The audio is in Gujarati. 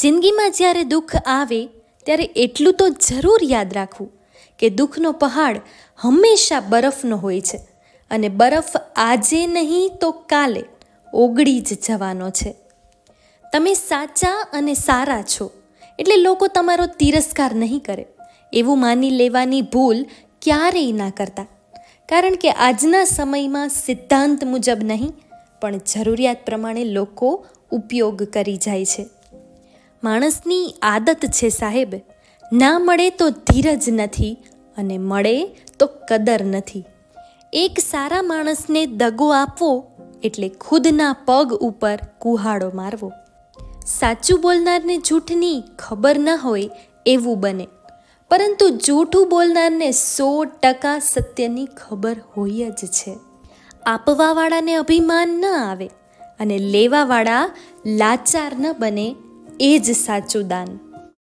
જિંદગીમાં જ્યારે દુઃખ આવે, ત્યારે એટલું તો જરૂર યાદ રાખવું કે દુઃખનો પહાડ હંમેશા બરફનો હોય છે. અને બરફ આજે નહીં તો કાલે ઓગળી જ જવાનો છે. તમે સાચા અને સારા છો, એટલે લોકો તમારો તિરસ્કાર નહીં કરે. એવું માની લેવાની ભૂલ ક્યારેય ના કરતા. કારણ કે આજના સમયમાં સિદ્ધાંત મુજબ નહીં, પણ જરૂરિયાત પ્રમાણે લોકો ઉપયોગ કરી જાય છે. માણસની આદત છે સાહેબ. ના મળે તો ધીરજ નથી અને મળે તો કદર નથી. એક સારા માણસને દગો આપવો એટલે ખુદના પગ ઉપર કુહાડો મારવો. સાચું બોલનારને જૂઠની ખબર ન હોય એવું બને. પરંતુ જૂઠું બોલનારને સો ટકા સત્યની ખબર હોય જ છે. આપવાવાળાને અભિમાન ન આવે અને લેવાવાળા લાચાર ન બને એ જ સાચું દાન.